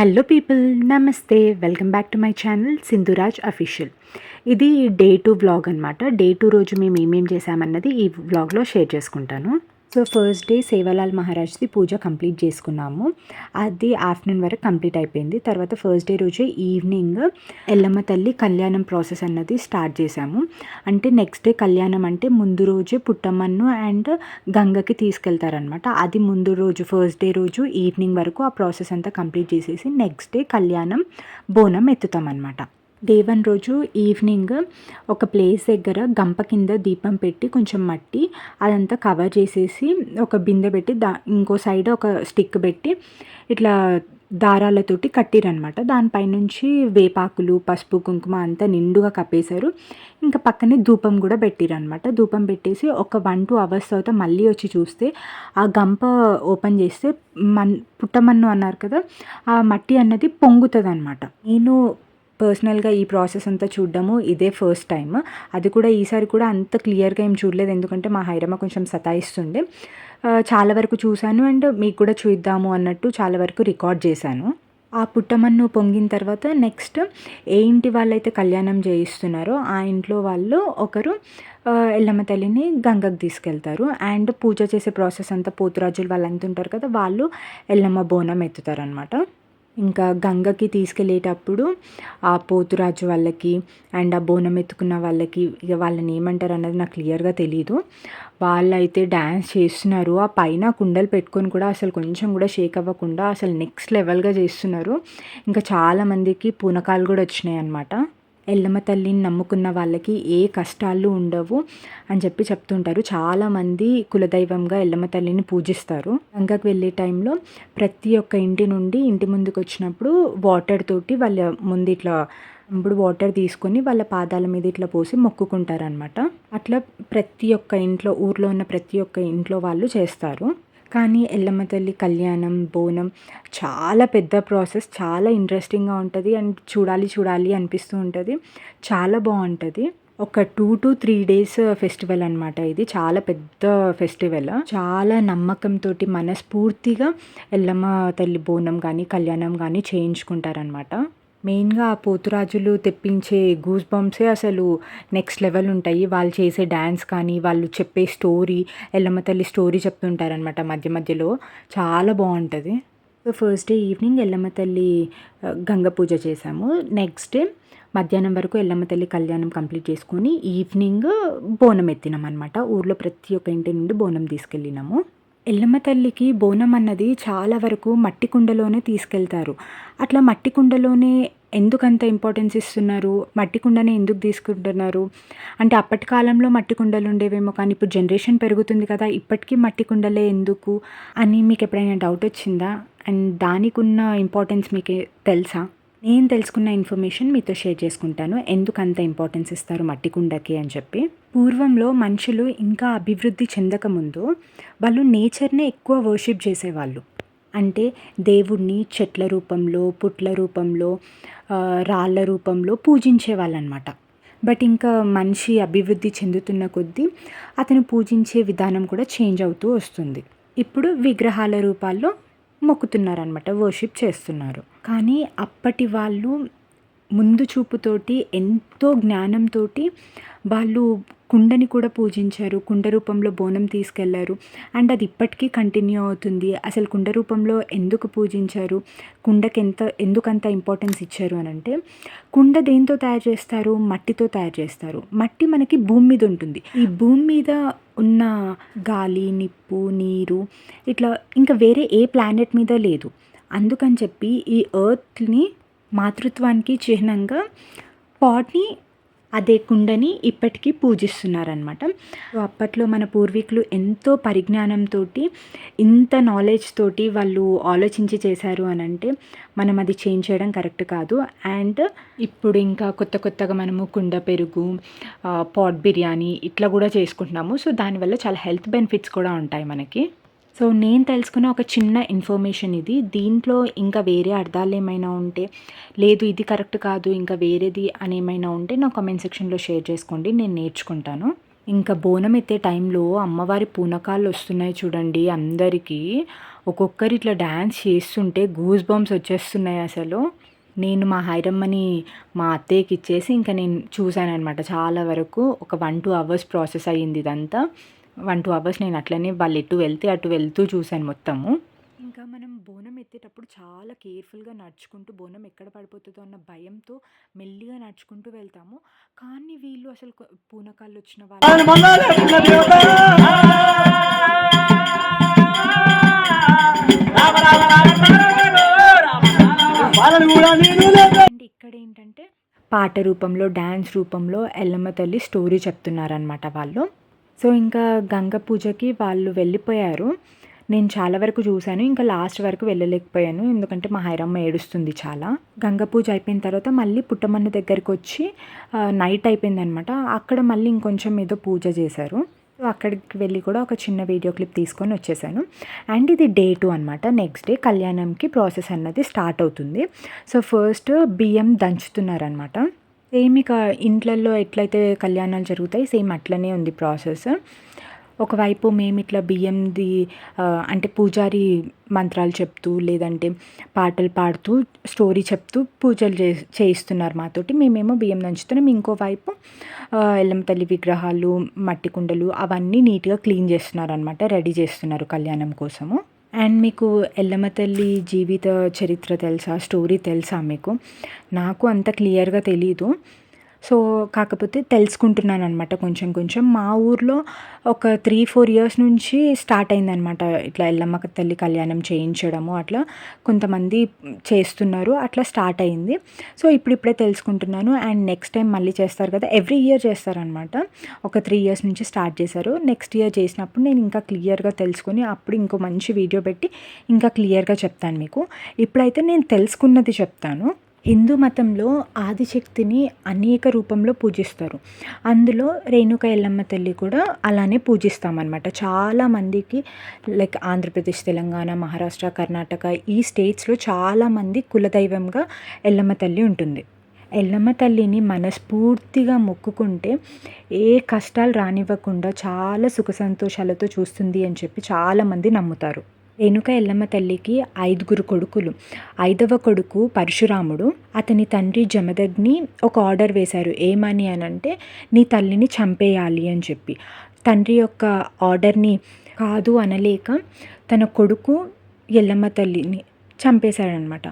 Hello people namaste welcome back to my channel Sindhuraj official ఇది day two vlog అనమాట day two రోజు మేము ఏమేం చేసామన్నది ఈ వ్లాగ్లో షేర్ చేసుకుంటాను. సో ఫస్ట్ డే సేవలాల్ మహారాజ్ది పూజ కంప్లీట్ చేసుకున్నాము. అది ఆఫ్టర్నూన్ వరకు కంప్లీట్ అయిపోయింది. తర్వాత ఫస్ట్ డే రోజే ఈవినింగ్ ఎల్లమ్మ తల్లి కళ్యాణం ప్రాసెస్ అన్నది స్టార్ట్ చేశాము. అంటే నెక్స్ట్ డే కళ్యాణం అంటే ముందు రోజే పుట్టమ్మను అండ్ గంగకి తీసుకెళ్తారనమాట అది ముందు రోజు ఫస్ట్ డే రోజు ఈవినింగ్ వరకు ఆ ప్రాసెస్ అంతా కంప్లీట్ చేసేసి నెక్స్ట్ డే కళ్యాణం బోనం ఎత్తుతామన్నమాట. డే వన్ రోజు ఈవినింగ్ ఒక ప్లేస్ దగ్గర గంప కింద దీపం పెట్టి కొంచెం మట్టి అదంతా కవర్ చేసేసి ఒక బిందె పెట్టి దా ఇంకో సైడ్ ఒక స్టిక్ పెట్టి ఇట్లా దారాలతోటి కట్టిరనమాట దానిపైనుంచి వేపాకులు పసుపు కుంకుమ అంతా నిండుగా కప్పేశారు. ఇంకా పక్కనే ధూపం కూడా పెట్టిరనమాట ధూపం పెట్టేసి ఒక వన్ టూ అవర్స్ తర్వాత మళ్ళీ వచ్చి చూస్తే ఆ గంప ఓపెన్ చేస్తే మన్ పుట్టమన్ను అన్నారు కదా ఆ మట్టి అన్నది పొంగుతుంది అనమాట నేను పర్సనల్గా ఈ ప్రాసెస్ అంతా చూడడము ఇదే ఫస్ట్ టైం అది కూడా ఈసారి కూడా అంత క్లియర్గా ఏం చూడలేదు. ఎందుకంటే మా హైరమ్మ కొంచెం సతాయిస్తుండే. చాలా వరకు చూశాను అండ్ మీకు కూడా చూద్దాము అన్నట్టు చాలా వరకు రికార్డ్ చేశాను. ఆ పుట్టమన్ను పొంగిన తర్వాత నెక్స్ట్ ఏ ఇంటి వాళ్ళైతే కళ్యాణం చేయిస్తున్నారో ఆ ఇంట్లో వాళ్ళు ఒకరు ఎల్లమ్మ తల్లిని గంగకు తీసుకెళ్తారు. అండ్ పూజ చేసే ప్రాసెస్ అంతా పోతురాజులు వాళ్ళంతా ఉంటారు కదా వాళ్ళు ఎల్లమ్మ బోనం ఎత్తుతారనమాట ఇంకా గంగకి తీసుకెళ్ళేటప్పుడు ఆ పోతురాజు వాళ్ళకి అండ్ ఆ బోనం ఎత్తుకున్న వాళ్ళకి ఇక వాళ్ళని ఏమంటారు అన్నది నాకు క్లియర్గా తెలియదు వాళ్ళైతే డ్యాన్స్ చేస్తున్నారు. ఆ పైన కుండలు పెట్టుకొని కూడా అసలు కొంచెం కూడా షేక్ అవ్వకుండా అసలు నెక్స్ట్ లెవెల్గా చేస్తున్నారు. ఇంకా చాలామందికి పూనకాలు కూడా వచ్చినాయి అనమాట ఎల్లమ్మ తల్లిని నమ్ముకున్న వాళ్ళకి ఏ కష్టాలు ఉండవు అని చెప్పి చెప్తుంటారు. చాలామంది కులదైవంగా ఎల్లమ్మ తల్లిని పూజిస్తారు. గంగకు వెళ్ళే టైంలో ప్రతి ఒక్క ఇంటి నుండి ఇంటి ముందుకు వచ్చినప్పుడు వాటర్ తోటి వాళ్ళ ముందు ఇట్లా ఇప్పుడు వాటర్ తీసుకొని వాళ్ళ పాదాల మీద ఇట్లా పోసి మొక్కుకుంటారనమాట అట్లా ప్రతి ఒక్క ఇంట్లో ఊర్లో ఉన్న ప్రతి ఒక్క ఇంట్లో వాళ్ళు చేస్తారు. కానీ ఎల్లమ్మ తల్లి కళ్యాణం బోనం చాలా పెద్ద ప్రాసెస్. చాలా ఇంట్రెస్టింగ్గా ఉంటుంది అండ్ చూడాలి చూడాలి అనిపిస్తూ ఉంటుంది. చాలా బాగుంటుంది. ఒక two to three days festival అనమాట ఇది. చాలా పెద్ద ఫెస్టివల్. చాలా నమ్మకంతో మనస్ఫూర్తిగా ఎల్లమ్మ తల్లి బోనం కానీ కళ్యాణం కానీ చేయించుకుంటారనమాట మెయిన్గా ఆ పోతురాజులు తెప్పించే గూస్ బంప్సే అసలు నెక్స్ట్ లెవెల్ ఉంటాయి. వాళ్ళు చేసే డ్యాన్స్ కానీ వాళ్ళు చెప్పే స్టోరీ ఎల్లమ్మ తల్లి స్టోరీ చెప్తుంటారనమాట మధ్య మధ్యలో. చాలా బాగుంటుంది. So first day evening Yellamma తల్లి గంగ పూజ చేసాము. నెక్స్ట్ డే మధ్యాహ్నం వరకు ఎల్లమ్మ తల్లి కళ్యాణం కంప్లీట్ చేసుకొని ఈవినింగ్ బోనం ఎత్తినాం అనమాట ఊర్లో ప్రతి ఒక్క ఇంటి నుండి బోనం తీసుకెళ్ళినాము. ఎల్లమ్మ తల్లికి బోనం అన్నది చాలా వరకు మట్టి కుండలోనే తీసుకెళ్తారు. అట్లా మట్టి కుండలోనే ఎందుకంత ఇంపార్టెన్స్ ఇస్తున్నారు? మట్టి కుండనే ఎందుకు తీసుకుంటున్నారు? అంటే అప్పటి కాలంలో మట్టి కుండలు ఉండేవేమో కానీ ఇప్పుడు జనరేషన్ పెరుగుతుంది కదా ఇప్పటికీ మట్టి కుండలే ఎందుకు? అని మీకు ఎప్పుడైనా డౌట్ వచ్చిందా? అండ్ దానికి ఉన్న ఇంపార్టెన్స్ మీకు తెలుసా? నేను తెలుసుకున్న ఇన్ఫర్మేషన్ మీతో షేర్ చేసుకుంటాను. ఎందుకు అంత ఇంపార్టెన్స్ ఇస్తారు మట్టి కుండకి అని చెప్పి. పూర్వంలో మనుషులు ఇంకా అభివృద్ధి చెందకముందు వాళ్ళు నేచర్నే ఎక్కువ వర్షిప్ చేసేవాళ్ళు. అంటే దేవుణ్ణి చెట్ల రూపంలో పుట్ల రూపంలో రాళ్ళ రూపంలో పూజించే వాళ్ళనమాట. బట్ ఇంకా మనిషి అభివృద్ధి చెందుతున్న కొద్దీ అతను పూజించే విధానం కూడా చేంజ్ అవుతూ వస్తుంది. ఇప్పుడు విగ్రహాల రూపాల్లో మొక్కుతున్నారనమాట వర్షిప్ చేస్తున్నారు. కానీ అప్పటి వాళ్ళు ముందు చూపుతోటి ఎంతో జ్ఞానంతో వాళ్ళు కుండని కూడా పూజించారు. కుండ రూపంలో బోనం తీసుకెళ్ళారు. అండ్ అది ఇప్పటికీ కంటిన్యూ అవుతుంది. అసలు కుండ రూపంలో ఎందుకు పూజించారు? కుండకి ఎంత ఎందుకంత ఇంపార్టెన్స్ ఇచ్చారు అని అంటే కుండ దేంతో తయారు చేస్తారు? మట్టితో తయారు చేస్తారు. మట్టి మనకి భూమి మీద ఉంటుంది. ఈ భూమి మీద ఉన్న గాలి నిప్పు నీరు ఇట్లా ఇంకా వేరే ఏ ప్లానెట్ మీద లేదు. అందుకని చెప్పి ఈ ఎర్త్ని మాతృత్వానికి చిహ్నంగా పాట్ని అదే కుండని ఇప్పటికీ పూజిస్తున్నారనమాట అప్పట్లో మన పూర్వీకులు ఎంతో పరిజ్ఞానంతో ఇంత నాలెడ్జ్ తోటి వాళ్ళు ఆలోచించి చేశారు అని అంటే మనం అది చేంజ్ చేయడం కరెక్ట్ కాదు. అండ్ ఇప్పుడు ఇంకా కొత్త కొత్తగా మనము కుండ పెరుగు పాట్ బిర్యానీ ఇట్లా కూడా చేసుకుంటున్నాము. సో దానివల్ల చాలా హెల్త్ బెనిఫిట్స్ కూడా ఉంటాయి మనకి. సో నేను తెలుసుకున్న ఒక చిన్న ఇన్ఫర్మేషన్ ఇది. దీంట్లో ఇంకా వేరే అర్థాలు ఏమైనా ఉంటే లేదు ఇది కరెక్ట్ కాదు ఇంకా వేరేది అని ఏమైనా ఉంటే నా కామెంట్ సెక్షన్లో షేర్ చేసుకోండి నేను నేర్చుకుంటాను. ఇంకా బోనం ఎత్తే టైంలో అమ్మవారి పూనకాలు వస్తున్నాయి చూడండి అందరికీ. ఒక్కొక్కరు ఇట్లా డ్యాన్స్ చేస్తుంటే గూస్ బంప్స్ వచ్చేస్తున్నాయి అసలు. నేను మా హైరమ్మని మా అత్తయ్యకి ఇచ్చేసి ఇంకా నేను చూశాను అనమాట చాలా వరకు ఒక వన్ టూ అవర్స్ ప్రాసెస్ అయ్యింది ఇదంతా. వన్ టూ అవర్స్ నేను అట్లనే వాళ్ళు ఎటు వెళ్తే అటు వెళ్తూ చూశాను మొత్తము ఇంకా మనం బోనం ఎత్తేటప్పుడు చాలా కేర్ఫుల్గా నడుచుకుంటూ బోనం ఎక్కడ పడిపోతుందో అన్న భయంతో మెల్లిగా నడుచుకుంటూ వెళ్తాము కానీ వీళ్ళు అసలు పూనకాళ్ళు వచ్చిన వాళ్ళు అండ్ ఇక్కడ ఏంటంటే పాట రూపంలో డ్యాన్స్ రూపంలో ఎల్లమ్మ తల్లి స్టోరీ చెప్తున్నారనమాట వాళ్ళు సో ఇంకా గంగ పూజకి వాళ్ళు వెళ్ళిపోయారు. నేను చాలా వరకు చూశాను ఇంకా లాస్ట్ వరకు వెళ్ళలేకపోయాను. ఎందుకంటే మా హైరమ్మ ఏడుస్తుంది చాలా. గంగ పూజ అయిపోయిన తర్వాత మళ్ళీ పుట్టమన్న దగ్గరికి వచ్చి నైట్ అయిపోయింది అనమాట అక్కడ మళ్ళీ ఇంకొంచెం ఏదో పూజ చేశారు. అక్కడికి వెళ్ళి కూడా ఒక చిన్న వీడియో క్లిప్ తీసుకొని వచ్చేసాను. అండ్ ఇది డే టూ అనమాట. నెక్స్ట్ డే కళ్యాణంకి ప్రాసెస్ అన్నది స్టార్ట్ అవుతుంది. సో ఫస్ట్ బియ్యం దంచుతున్నారనమాట. సేమ్ ఇక ఇంట్లల్లో ఎట్లయితే కళ్యాణాలు జరుగుతాయి సేమ్ అట్లనే ఉంది ప్రాసెస్. ఒకవైపు మేము ఇట్లా బియ్యంది అంటే పూజారి మంత్రాలు చెప్తూ లేదంటే పాటలు పాడుతూ స్టోరీ చెప్తూ పూజలు చే చేయిస్తున్నారు మాతోటి. మేమేమో బియ్యం దంచుతున్నాం. ఇంకోవైపు ఎల్లమ్మ తల్లి విగ్రహాలు మట్టి కుండలు అవన్నీ నీట్గా క్లీన్ చేస్తున్నారు అనమాట రెడీ చేస్తున్నారు కళ్యాణం కోసము. అండ్ మీకు ఎల్లమ్మ తల్లి జీవిత చరిత్ర తెలుసా? స్టోరీ తెలుసా మీకు? నాకు అంత క్లియర్గా తెలీదు. సో కాకపోతే తెలుసుకుంటున్నాను అనమాట కొంచెం కొంచెం. మా ఊర్లో ఒక త్రీ ఫోర్ ఇయర్స్ నుంచి స్టార్ట్ అయిందనమాట ఇట్లా ఎల్లమ్మ తల్లి కళ్యాణం చేయించడము అట్లా కొంతమంది చేస్తున్నారు అట్లా స్టార్ట్ అయింది. సో ఇప్పుడిప్పుడే తెలుసుకుంటున్నాను. అండ్ నెక్స్ట్ టైం మళ్ళీ చేస్తారు కదా ఎవ్రీ ఇయర్ చేస్తారనమాట ఒక త్రీ ఇయర్స్ నుంచి స్టార్ట్ చేశారు. నెక్స్ట్ ఇయర్ చేసినప్పుడు నేను ఇంకా క్లియర్గా తెలుసుకొని అప్పుడు ఇంకో మంచి వీడియో పెట్టి ఇంకా క్లియర్గా చెప్తాను మీకు. ఇప్పుడైతే నేను తెలుసుకున్నది చెప్తాను. హిందూ మతంలో ఆదిశక్తిని అనేక రూపంలో పూజిస్తారు. అందులో రేణుక ఎల్లమ్మ తల్లి కూడా అలానే పూజిస్తామన్నమాట. చాలా మందికి లైక్ ఆంధ్రప్రదేశ్ తెలంగాణ మహారాష్ట్ర కర్ణాటక ఈ స్టేట్స్లో చాలామంది కులదైవంగా ఎల్లమ్మ తల్లి ఉంటుంది. ఎల్లమ్మ తల్లిని మనస్ఫూర్తిగా మొక్కుకుంటే ఏ కష్టాలు రానివ్వకుండా చాలా సుఖ సంతోషాలతో చూస్తుంది అని చెప్పి చాలామంది నమ్ముతారు. రేణుక ఎల్లమ్మ తల్లికి ఐదుగురు కొడుకులు. ఐదవ కొడుకు పరశురాముడు. అతని తండ్రి జమదగ్ని ఒక ఆర్డర్ వేశారు. ఏమని అని అంటే నీ తల్లిని చంపేయాలి అని చెప్పి. తండ్రి యొక్క ఆర్డర్ని కాదు అనలేక తన కొడుకు ఎల్లమ్మ తల్లిని చంపేశాడనమాట.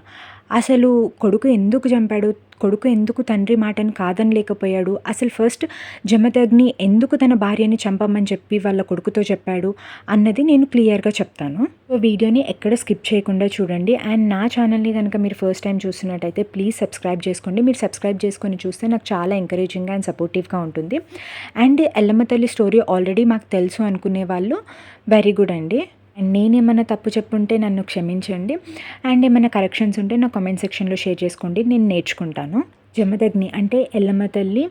అసలు కొడుకు ఎందుకు చంపాడు? కొడుకు ఎందుకు తండ్రి మాటను కాదనలేకపోయాడు అసలు ఫస్ట్ జమదగ్ని ఎందుకు తన భార్యని చంపమని చెప్పి వాళ్ళ కొడుకుతో చెప్పాడు అన్నది నేను క్లియర్గా చెప్తాను. సో వీడియోని ఎక్కడ స్కిప్ చేయకుండా చూడండి. అండ్ నా ఛానల్ని కనుక మీరు ఫస్ట్ టైం చూస్తున్నట్టయితే ప్లీజ్ సబ్స్క్రైబ్ చేసుకోండి. మీరు సబ్స్క్రైబ్ చేసుకొని చూస్తే నాకు చాలా ఎంకరేజింగ్గా అండ్ సపోర్టివ్గా ఉంటుంది. అండ్ ఎల్లమ్మ తల్లి స్టోరీ ఆల్రెడీ మాకు తెలుసు అనుకునే వాళ్ళు వెరీ గుడ్ అండి. అండ్ నేనేమైనా తప్పు చెప్పుంటే నన్ను క్షమించండి. అండ్ ఏమైనా కరెక్షన్స్ ఉంటే నా కామెంట్ సెక్షన్లో షేర్ చేసుకోండి. నేను నేర్చుకుంటాను. జమదగ్ని అంటే ఎల్లమ్మ తల్లి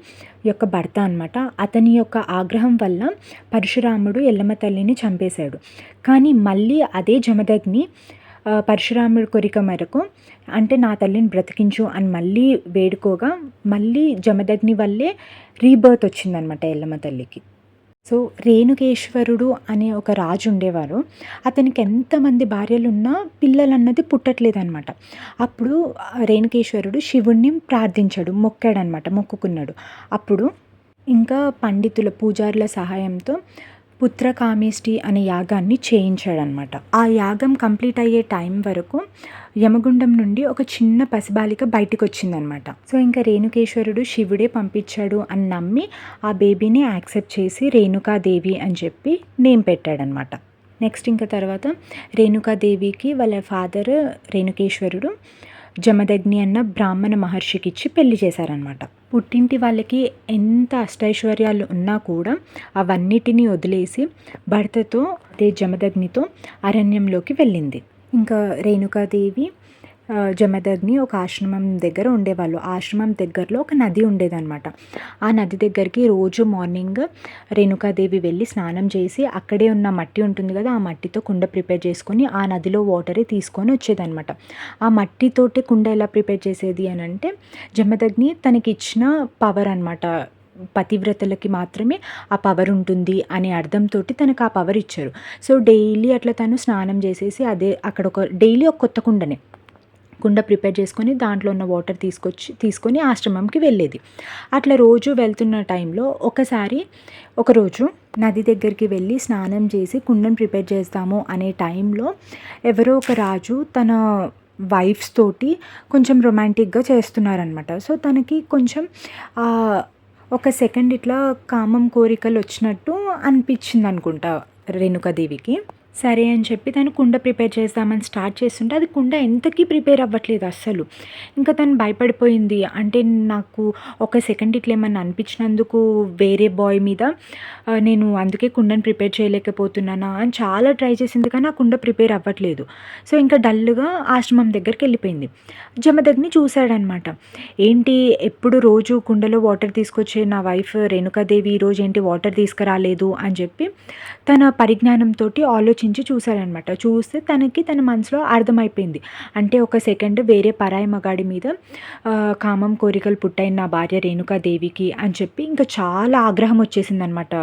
యొక్క భర్త అనమాట అతని యొక్క ఆగ్రహం వల్ల పరశురాముడు ఎల్లమ్మ తల్లిని చంపేశాడు. కానీ మళ్ళీ అదే జమదగ్ని పరశురాముడి కోరిక మేరకు అంటే నా తల్లిని బ్రతికించు అని మళ్ళీ వేడుకోగా మళ్ళీ జమదగ్ని వల్లే రీబర్త్ వచ్చిందనమాట ఎల్లమ్మ తల్లికి. సో రేణుకేశ్వరుడు అనే ఒక రాజు ఉండేవారు. అతనికి ఎంతమంది భార్యలు ఉన్నా పిల్లలు అన్నది పుట్టట్లేదనమాట అప్పుడు రేణుకేశ్వరుడు శివుణ్ణి ప్రార్థించాడు మొక్కాడనమాట మొక్కుకున్నాడు. అప్పుడు ఇంకా పండితుల పూజారుల సహాయంతో పుత్రకామేష్టి అనే యాగాన్ని చేయించాడనమాట. ఆ యాగం కంప్లీట్ అయ్యే టైం వరకు యమగుండం నుండి ఒక చిన్న పసిబాలిక బయటికి వచ్చిందనమాట సో ఇంకా రేణుకేశ్వరుడు శివుడే పంపించాడు అని నమ్మి ఆ బేబీని యాక్సెప్ట్ చేసి రేణుకాదేవి అని చెప్పి నేమ్ పెట్టాడనమాట. నెక్స్ట్ ఇంకా తర్వాత రేణుకాదేవికి వాళ్ళ ఫాదర్ రేణుకేశ్వరుడు జమదగ్ని అన్న బ్రాహ్మణ మహర్షికి ఇచ్చి పెళ్ళి చేశారనమాట పుట్టింటి వాళ్ళకి ఎంత అష్టైశ్వర్యాలు ఉన్నా కూడా అవన్నిటినీ వదిలేసి భర్తతో అదే జమదగ్నితో అరణ్యంలోకి వెళ్ళింది. ఇంకా రేణుకాదేవి జమదగ్ని ఒక ఆశ్రమం దగ్గర ఉండేవాళ్ళు. ఆశ్రమం దగ్గరలో ఒక నది ఉండేదన్నమాట. ఆ నది దగ్గరికి రోజు మార్నింగ్ రేణుకాదేవి వెళ్ళి స్నానం చేసి అక్కడే ఉన్న మట్టి ఉంటుంది కదా ఆ మట్టితో కుండ ప్రిపేర్ చేసుకొని ఆ నదిలో వాటరే తీసుకొని వచ్చేదన్నమాట. ఆ మట్టితోటి కుండ ఎలా ప్రిపేర్ చేసేది అని అంటే జమదగ్ని తనకి ఇచ్చిన పవర్ అనమాట పతివ్రతలకి మాత్రమే ఆ పవర్ ఉంటుంది అనే అర్థంతో తనకు ఆ పవర్ ఇచ్చారు. సో డైలీ అట్లా తను స్నానం చేసేసి అదే అక్కడ ఒక డైలీ ఒక కొత్త కుండనే కుండ ప్రిపేర్ చేసుకొని దాంట్లో ఉన్న వాటర్ తీసుకొచ్చి తీసుకొని ఆశ్రమంకి వెళ్ళేది. అట్లా రోజు వెళ్తున్న టైంలో ఒకసారి ఒకరోజు నది దగ్గరికి వెళ్ళి స్నానం చేసి కుండను ప్రిపేర్ చేస్తాము అనే టైంలో ఎవరో ఒక రాజు తన వైఫ్స్ తోటి కొంచెం రొమాంటిక్గా చేస్తున్నారనమాట సో తనకి కొంచెం ఒక సెకండ్ ఇట్లా కామం కోరికలు వచ్చినట్టు అనిపించింది అనుకుంటా రేణుకాదేవికి. సరే అని చెప్పి తను కుండ ప్రిపేర్ చేస్తామని స్టార్ట్ చేస్తుంటే అది కుండ ఎంతకీ ప్రిపేర్ అవ్వట్లేదు అస్సలు. ఇంకా తను భయపడిపోయింది. అంటే నాకు ఒక సెకండ్ ఇట్లా ఏమన్నా అనిపించినందుకు వేరే బాయ్ మీద నేను అందుకే కుండను ప్రిపేర్ చేయలేకపోతున్నానా? అని చాలా ట్రై చేసింది కానీ ఆ కుండ ప్రిపేర్ అవ్వట్లేదు. సో ఇంకా డల్గా ఆశ్రమం దగ్గరికి వెళ్ళిపోయింది. జమదగ్ని చూశాడనమాట. ఏంటి ఎప్పుడు రోజు కుండలో వాటర్ తీసుకొచ్చే నా వైఫ్ రేణుకాదేవి ఈరోజు ఏంటి వాటర్ తీసుకురాలేదు? అని చెప్పి తన పరిజ్ఞానంతో ఆలోచించి ఆలోచించి చూశారనమాట చూస్తే తనకి తన మనసులో అర్థమైపోయింది. అంటే ఒక సెకండ్ వేరే పరాయి మగాడి మీద కామం కోరికలు పుట్టాయి నా భార్య రేణుకాదేవికి అని చెప్పి ఇంకా చాలా ఆగ్రహం వచ్చేసింది అనమాట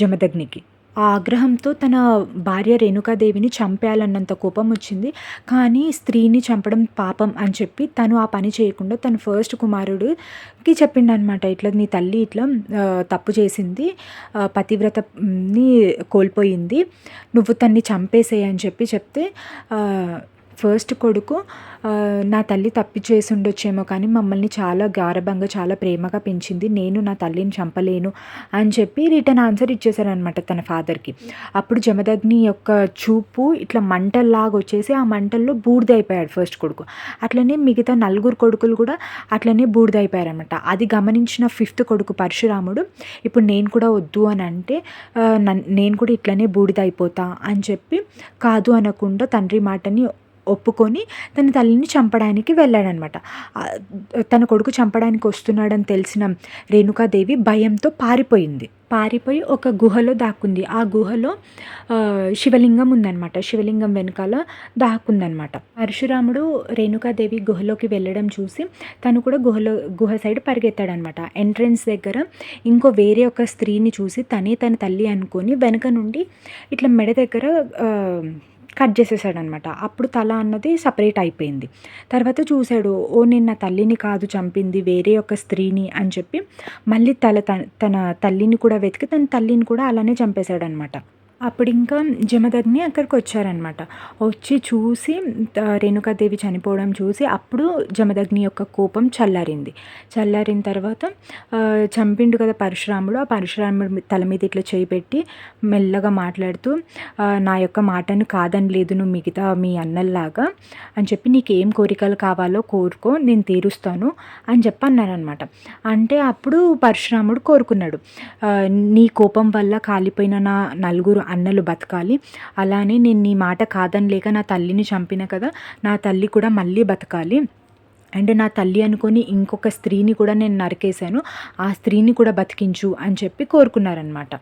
జమదగ్నికి. ఆ ఆగ్రహంతో తన భార్య రేణుకాదేవిని చంపేయాలన్నంత కోపం వచ్చింది. కానీ స్త్రీని చంపడం పాపం అని చెప్పి తను ఆ పని చేయకుండా తన ఫస్ట్ కుమారుడికి చెప్పిండనమాట ఇట్లా నీ తల్లి ఇట్లా తప్పు చేసింది పతివ్రతని కోల్పోయింది. నువ్వు తన్ని చంపేసేయని చెప్పి చెప్తే ఫస్ట్ కొడుకు నా తల్లి తప్పి చేసి ఉండొచ్చేమో కానీ మమ్మల్ని చాలా గారభంగా చాలా ప్రేమగా పెంచింది. నేను నా తల్లిని చంపలేను అని చెప్పి రిటర్న్ ఆన్సర్ ఇచ్చేసారనమాట తన ఫాదర్కి. అప్పుడు జమదగ్ని యొక్క చూపు ఇట్లా మంటల్లాగా వచ్చేసి ఆ మంటల్లో బూడిదైపోయాడు ఫస్ట్ కొడుకు. అట్లనే మిగతా నలుగురు కొడుకులు కూడా అట్లనే బూడిదైపోయారనమాట అది గమనించిన ఫిఫ్త్ కొడుకు పరశురాముడు ఇప్పుడు నేను కూడా వద్దు అని అంటే నేను కూడా ఇట్లనే బూడిదైపోతా అని చెప్పి కాదు అనకుండా తండ్రి మాటని ఒప్పుకొని తన తల్లిని చంపడానికి వెళ్ళాడనమాట. తన కొడుకు చంపడానికి వస్తున్నాడని తెలిసిన రేణుకాదేవి భయంతో పారిపోయింది. పారిపోయి ఒక గుహలో దాక్కుంది. ఆ గుహలో శివలింగం ఉందన్నమాట శివలింగం వెనకాల దాక్కుందనమాట. పరశురాముడు రేణుకాదేవి గుహలోకి వెళ్ళడం చూసి తను కూడా గుహలో గుహ సైడ్ పరిగెత్తాడనమాట. ఎంట్రన్స్ దగ్గర ఇంకో వేరే ఒక స్త్రీని చూసి తనే తన తల్లి అనుకొని వెనక నుండి ఇట్లా మెడ దగ్గర కట్ చేసేసాడనమాట. అప్పుడు తల అన్నది సపరేట్ అయిపోయింది. తర్వాత చూశాడు ఓ నేను నా తల్లిని కాదు చంపింది వేరే ఒక స్త్రీని అని చెప్పి మళ్ళీ తల తన తల్లిని కూడా వెతికి తన తల్లిని కూడా అలానే చంపేశాడనమాట. అప్పుడు ఇంకా జమదగ్ని అక్కడికి వచ్చారనమాట వచ్చి చూసి రేణుకాదేవి చనిపోవడం చూసి అప్పుడు జమదగ్ని యొక్క కోపం చల్లారింది. చల్లారిన తర్వాత చంపిండు కదా పరశురాముడు ఆ పరశురాముడు తల మీద ఇట్లా చేయి పెట్టి మెల్లగా మాట్లాడుతూ నా యొక్క మాటను కాదని లేదు నువ్వు మిగతా మీ అన్నల్లాగా. అని చెప్పి నీకు ఏం కోరికలు కావాలో కోరుకో నేను తీరుస్తాను అని చెప్పి అన్నారనమాట అంటే అప్పుడు పరశురాముడు కోరుకున్నాడు. నీ కోపం వల్ల కాలిపోయిన నా నలుగురు అన్నలు బతకాలి. అలానే నేను నీ మాట కాదని లేక నా తల్లిని చంపిన కదా నా తల్లి కూడా మళ్ళీ బతకాలి. అండ్ నా తల్లి అనుకొని ఇంకొక స్త్రీని కూడా నేను నరికేశాను. ఆ స్త్రీని కూడా బతికించు అని చెప్పి కోరుకున్నారనమాట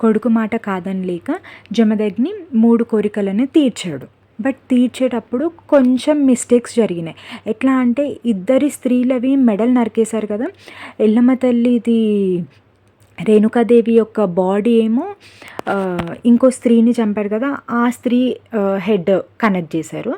కొడుకు మాట కాదని లేక జమదగ్ని మూడు కోరికలను తీర్చాడు. బట్ తీర్చేటప్పుడు కొంచెం మిస్టేక్స్ జరిగినాయి. ఎట్లా అంటే ఇద్దరి స్త్రీలవి మెడల్ నరికేశారు కదా ఎల్లమ్మ తల్లిది రేణుకాదేవి యొక్క బాడీ ఏమో ఇంకో స్త్రీని చంపారు కదా ఆ స్త్రీ హెడ్ కనెక్ట్ చేశారు.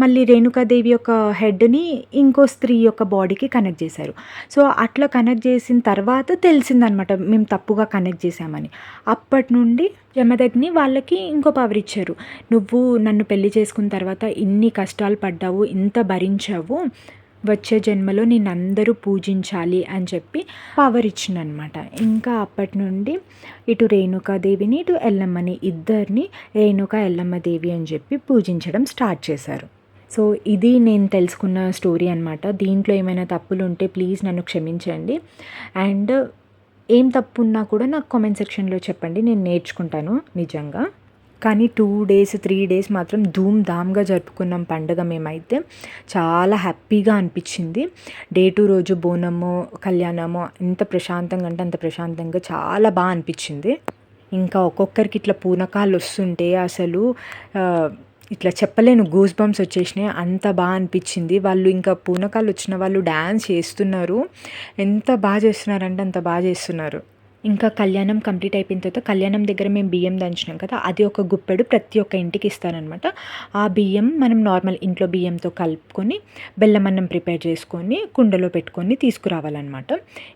మళ్ళీ రేణుకాదేవి యొక్క హెడ్ని ఇంకో స్త్రీ యొక్క బాడీకి కనెక్ట్ చేశారు. సో అట్లా కనెక్ట్ చేసిన తర్వాత తెలిసిందనమాట మేము తప్పుగా కనెక్ట్ చేసామని అప్పటి నుండి యమదగ్ని వాళ్ళకి ఇంకో పవర్ ఇచ్చారు. నువ్వు నన్ను పెళ్ళి చేసుకున్న తర్వాత ఇన్ని కష్టాలు పడ్డావు ఇంత భరించావు వచ్చే జన్మలో నేను అందరూ పూజించాలి అని చెప్పి పవర్ ఇచ్చిందనమాట ఇంకా అప్పటి నుండి ఇటు రేణుకాదేవిని ఇటు ఎల్లమ్మని ఇద్దరిని రేణుక ఎల్లమ్మ దేవి అని చెప్పి పూజించడం స్టార్ట్ చేశారు. సో ఇది నేను తెలుసుకున్న స్టోరీ అనమాట దీంట్లో ఏమైనా తప్పులు ఉంటే ప్లీజ్ నన్ను క్షమించండి. అండ్ ఏం తప్పు ఉన్నా కూడా నాకు కామెంట్ సెక్షన్లో చెప్పండి. నేను నేర్చుకుంటాను నిజంగా. కానీ టూ డేస్ త్రీ డేస్ మాత్రం ధూమ్ ధామ్గా జరుపుకున్నాం పండుగ మేమైతే. చాలా హ్యాపీగా అనిపించింది. డే టు రోజు బోనము కళ్యాణము ఎంత ప్రశాంతంగా అంటే అంత ప్రశాంతంగా చాలా బాగా అనిపించింది. ఇంకా ఒక్కొక్కరికి ఇట్లా పూనకాలు వస్తుంటే అసలు ఇట్లా చెప్పలేను గూస్ బంప్స్ వచ్చేసినాయి. అంత బాగా అనిపించింది. వాళ్ళు ఇంకా పూనకాలు వచ్చిన వాళ్ళు డ్యాన్స్ చేస్తున్నారు. ఎంత బాగా చేస్తున్నారంటే అంత బాగా చేస్తున్నారు. ఇంకా కళ్యాణం కంప్లీట్ అయిపోయిన తర్వాత కళ్యాణం దగ్గర మేము బియ్యం దంచినాం కదా అది ఒక గుప్పెడు ప్రతి ఒక్క ఇంటికి ఇస్తారనమాట ఆ బియ్యం మనం నార్మల్ ఇంట్లో బియ్యంతో కలుపుకొని బెల్లం అన్నం ప్రిపేర్ చేసుకొని కుండలో పెట్టుకొని తీసుకురావాలన్నమాట.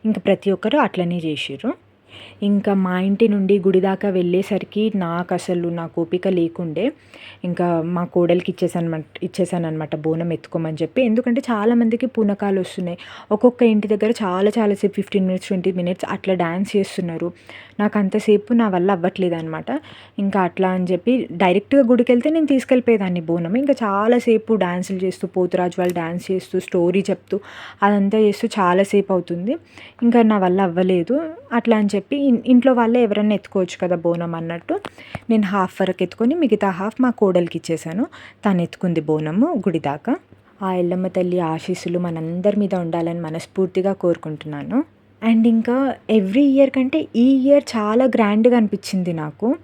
ఇంకా ప్రతి ఒక్కరు అట్లనే చేసిర్రు. ఇంకా మా ఇంటి నుండి గుడి దాకా వెళ్ళేసరికి నాకు అసలు నాకు ఓపిక లేకుండే ఇంకా మా కోడలికి ఇచ్చేసాను ఇచ్చేసాను అనమాట బోనం ఎత్తుకోమని చెప్పి. ఎందుకంటే చాలామందికి పూనకాలు వస్తున్నాయి. ఒక్కొక్క ఇంటి దగ్గర చాలా చాలాసేపు ఫిఫ్టీన్ మినిట్స్ ట్వంటీ మినిట్స్ అట్లా డ్యాన్స్ చేస్తున్నారు. నాకు అంతసేపు నా వల్ల అవ్వట్లేదు అనమాట ఇంకా అట్లా అని చెప్పి డైరెక్ట్గా గుడికి వెళ్తే నేను తీసుకెళ్ళిపోయేదాన్ని బోనం ఇంకా చాలాసేపు డ్యాన్సులు చేస్తూ పోతురాజు వాళ్ళు డ్యాన్స్ చేస్తూ స్టోరీ చెప్తూ అదంతా చేస్తూ చాలాసేపు అవుతుంది. ఇంకా నా వల్ల అవ్వలేదు. అట్లా అని చెప్పి ఇంట్లో వాళ్ళే ఎవరైనా ఎత్తుకోవచ్చు కదా బోనం అన్నట్టు నేను హాఫ్ వరకు ఎత్తుకొని మిగతా హాఫ్ మా కోడలికి ఇచ్చేసాను. తను ఎత్తుకుంది బోనము గుడి దాకా. ఆ ఎల్లమ్మ తల్లి ఆశీస్సులు మనందరి మీద ఉండాలని మనస్ఫూర్తిగా కోరుకుంటున్నాను. అండ్ ఇంకా ఎవ్రీ ఇయర్ కంటే ఈ ఇయర్ చాలా గ్రాండ్గా అనిపించింది నాకు.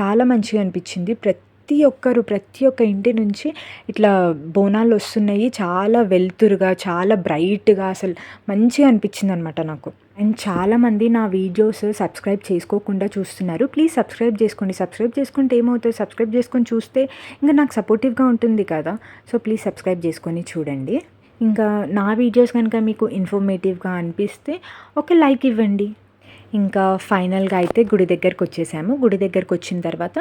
చాలా మంచిగా అనిపించింది. ప్రతి ఒక్కరు ప్రతి ఒక్క ఇంటి నుంచి ఇట్లా బోనాలు వస్తున్నాయి. చాలా వెలుతురుగా చాలా బ్రైట్గా అసలు మంచిగా అనిపించింది అనమాట నాకు. అండ్ చాలామంది నా వీడియోస్ సబ్స్క్రైబ్ చేసుకోకుండా చూస్తున్నారు. ప్లీజ్ సబ్స్క్రైబ్ చేసుకోండి. సబ్స్క్రైబ్ చేసుకుంటే ఏమవుతుంది? సబ్స్క్రైబ్ చేసుకొని చూస్తే ఇంకా నాకు సపోర్టివ్గా ఉంటుంది కదా. సో ప్లీజ్ సబ్స్క్రైబ్ చేసుకొని చూడండి. ఇంకా నా వీడియోస్ కనుక మీకు ఇన్ఫర్మేటివ్గా అనిపిస్తే ఒక లైక్ ఇవ్వండి. ఇంకా ఫైనల్గా అయితే గుడి దగ్గరకు వచ్చేసాము. గుడి దగ్గరకు వచ్చిన తర్వాత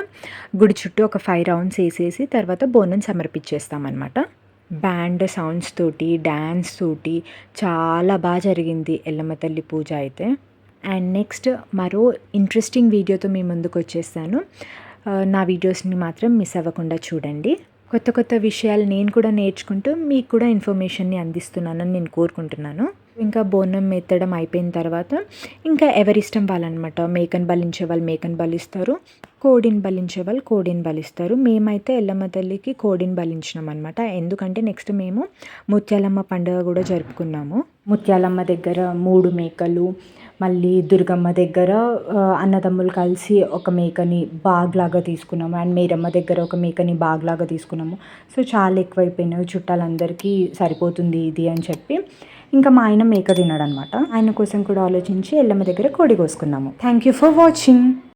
గుడి చుట్టూ ఒక ఫైవ్ రౌండ్స్ వేసేసి తర్వాత బోనం సమర్పించేస్తామన్నమాట. బ్యాండ్ సౌండ్స్ తోటి డ్యాన్స్ తోటి చాలా బాగా జరిగింది ఎల్లమ్మ తల్లి పూజ అయితే. అండ్ నెక్స్ట్ మరో ఇంట్రెస్టింగ్ వీడియోతో మీ ముందుకు వచ్చేస్తాను. Uh, నా వీడియోస్ని మాత్రం మిస్ అవ్వకుండా చూడండి. కొత్త కొత్త విషయాలు నేను కూడా నేర్చుకుంటూ మీకు కూడా ఇన్ఫర్మేషన్ని అందిస్తున్నానని నేను కోరుకుంటున్నాను. ఇంకా బోనం మెత్తడం అయిపోయిన తర్వాత ఇంకా ఎవరిష్టం వాళ్ళనమాట. మేకను బలించే వాళ్ళు మేకను బలిస్తారు. కోడిని బలించే వాళ్ళు కోడిని బలిస్తారు. మేమైతే ఎల్లమ్మ తల్లికి కోడిని బలించినాం అనమాట ఎందుకంటే నెక్స్ట్ మేము ముత్యాలమ్మ పండుగ కూడా జరుపుకున్నాము. ముత్యాలమ్మ దగ్గర మూడు మేకలు మళ్ళీ దుర్గమ్మ దగ్గర అన్నదమ్ములు కలిసి ఒక మేకని బాగ్లాగా తీసుకున్నాము. అండ్ మీరమ్మ దగ్గర ఒక మేకని బాగ్లాగా తీసుకున్నాము. సో చాలా ఎక్కువైపోయినాయి. చుట్టాలందరికీ సరిపోతుంది ఇది అని చెప్పి ఇంకా మా ఆయన మేక తిన్నాడనమాట ఆయన కోసం కూడా ఆలోచించి ఎల్లమ్మ దగ్గర కోడి కోసుకున్నాము. Thank you for watching